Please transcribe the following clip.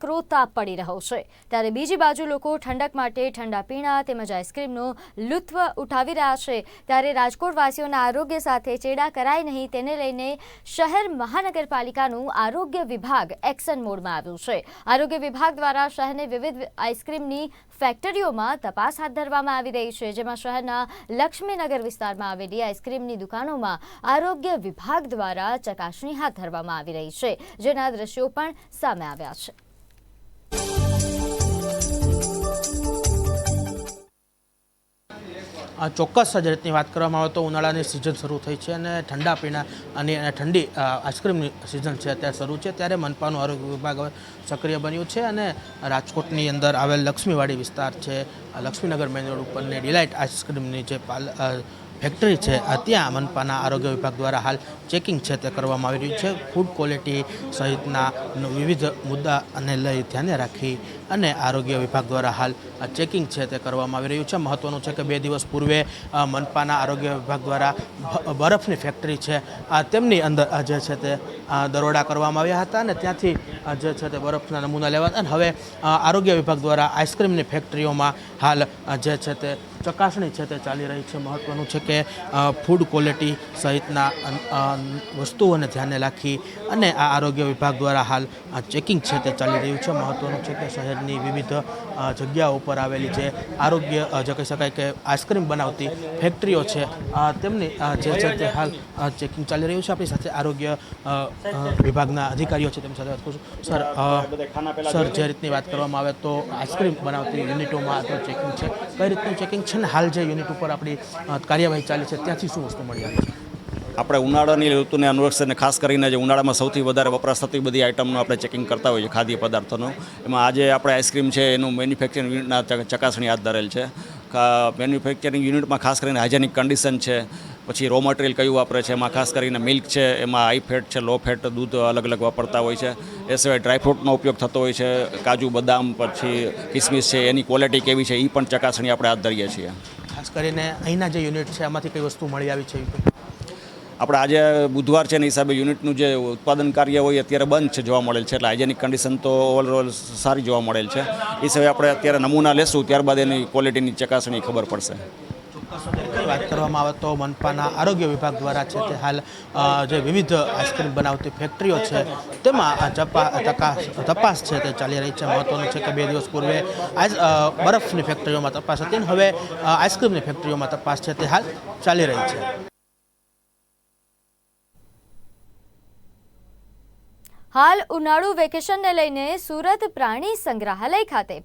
ક્રોતાપ પડી રહ્યો છે. ત્યારે બીજી બાજુ લોકો ઠંડક માટે ઠંડા પીણા તેમજ આઈસ્ક્રીમનો લુત્ફ ઉઠાવી રહ્યા છે. ત્યારે રાજકોટવાસીઓના આરોગ્ય સાથે ચેડા કરાય નહીં તેને લઈને શહેર મહાનગરપાલિકાનું આરોગ્ય વિભાગ એક્શન મોડમાં આવ્યું છે. આરોગ્ય વિભાગ દ્વારા શહેરને વિવિધ આઈસ્ક્રીમની ફેક્ટરીઓમાં તપાસ હાથ ધરવામાં આવી રહી છે. જેમાં શહેરના લક્ષ્મીનગર વિસ્તારમાં આવેલી આઈસ્ક્રીમની દુકાનોમાં આરોગ્ય વિભાગ દ્વારા ચકાસણી હાથ ધરવામાં આવી રહી છે. જેના દ્રશ્યો પણ સામે આવ્યા છે. ચોક્કસ જ રીતની વાત કરવામાં આવે તો ઉનાળાની સિઝન શરૂ થઈ છે અને ઠંડા પીણા અને ઠંડી આઈસ્ક્રીમની સિઝન છે, અત્યારે શરૂ છે. ત્યારે મનપાનું આરોગ્ય વિભાગ હવે સક્રિય બન્યું છે અને રાજકોટની અંદર આવેલ લક્ષ્મીવાડી વિસ્તાર છે. લક્ષ્મીનગર મેન રોડ ઉપરની ડિલાઇટ આઈસ્ક્રીમની જે પાલ ફેક્ટરી છે. ત્યાં મનપાના આરોગ્ય વિભાગ દ્વારા હાલ ચેકિંગ છે તે કરવામાં આવી રહ્યું છે. ફૂડ ક્વોલિટી સહિતના વિવિધ વિવિધ મુદ્દાને લઈ ધ્યાને રાખી અને આરોગ્ય વિભાગ દ્વારા હાલ ચેકિંગ છે તે કરવામાં આવી રહ્યું છે. મહત્વનું છે કે બે દિવસ પૂર્વે મનપાના આરોગ્ય વિભાગ દ્વારા બરફની ફેક્ટરી છે. તેમની અંદર જે છે તે દરોડા કરવામાં આવ્યા હતા અને ત્યાંથી જે છે તે બરફના નમૂના લેવા અને હવે આરોગ્ય વિભાગ દ્વારા આઈસ્ક્રીમની ફેક્ટરીઓમાં હાલ જે છે તે ચકાસણી છે તે ચાલી રહી છે. મહત્વનું છે કે ફૂડ ક્વોલિટી સહિતના વસ્તુઓને ધ્યાને રાખી અને આ આરોગ્ય વિભાગ દ્વારા હાલ આ ચેકિંગ છે તે ચાલી રહ્યું છે. મહત્ત્વનું છે કે શહેરની વિવિધ જગ્યાઓ ઉપર આવેલી જે આરોગ્ય જે કહી શકાય કે આઈસ્ક્રીમ બનાવતી ફેક્ટરીઓ છે તેમની જે છે તે હાલ ચેકિંગ ચાલી રહ્યું છે. આપણી સાથે આરોગ્ય વિભાગના અધિકારીઓ છે. તેમની સાથે વાત કરું છું. સર સર જે રીતની વાત કરવામાં આવે તો આઈસ્ક્રીમ બનાવતી યુનિટોમાં તો ચેકિંગ છે. કઈ રીતનું ચેકિંગ છે ને? હાલ જે યુનિટ ઉપર આપણી અ, કાર્યવાહી ચાલી છે, ત્યાંથી શું વસ્તુ મળી આવી છે? આપણે ઉનાળાની ઋતુને અનુરક્ષીને ખાસ કરીને જે ઉનાળામાં સૌથી વધારે વપરાશ થતી બધી આઇટમનું આપણે ચેકિંગ કરતા હોઈએ ખાદ્ય પદાર્થોનું. એમાં આજે આપણે આઈસ્ક્રીમ છે, એનું મેન્યુફેક્ચરિંગ યુનિટના ચકાસણી હાથ ધરેલ છે. મેન્યુફેક્ચરિંગ યુનિટમાં ખાસ કરીને હાઇજેનિક કન્ડિશન છે, પછી રો મટીરિયલ કયું વાપરે છે, એમાં ખાસ કરીને મિલ્ક છે, એમાં હાઈ ફેટ છે લો ફેટ દૂધ અલગ અલગ વાપરતા હોય છે. એ સિવાય ડ્રાયફ્રૂટનો ઉપયોગ થતો હોય છે, કાજુ, બદામ, પછી કિસમિસ છે, એની ક્વોલિટી કેવી છે એ પણ ચકાસણી આપણે હાથ ધરીએ છીએ. ખાસ કરીને અહીંના જે યુનિટ છે એમાંથી કઈ વસ્તુ મળી આવી છે? આપણે આજે બુધવાર છે ને હિસાબે યુનિટનું જે ઉત્પાદન કાર્ય હોય અત્યારે બંધ છે જોવા મળેલ છે, એટલે હાઇજેનિક કન્ડિશન તો ઓવરઓલ સારી જોવા મળેલ છે. એ સિવાય આપણે અત્યારે નમૂના લેશું, ત્યારબાદ એની ક્વોલિટીની ચકાસણી ખબર પડશે. વાત કરવામાં આવે તો મનપાના આરોગ્ય વિભાગ દ્વારા છે તે હાલ જે વિવિધ આઈસ્ક્રીમ બનાવતી ફેક્ટરીઓ છે, તેમાં તપાસ છે તે ચાલી રહી છે. મહત્વનું છે કે બે દિવસ પૂર્વે બરફની ફેક્ટરીઓમાં તપાસ હતી અને હવે આઈસ્ક્રીમની ફેક્ટરીઓમાં તપાસ છે તે હાલ ચાલી રહી છે. હાલ ઉનાળુ વેકેશનને લઈને સુરત પ્રાણી સંગ્રહાલય ખાતે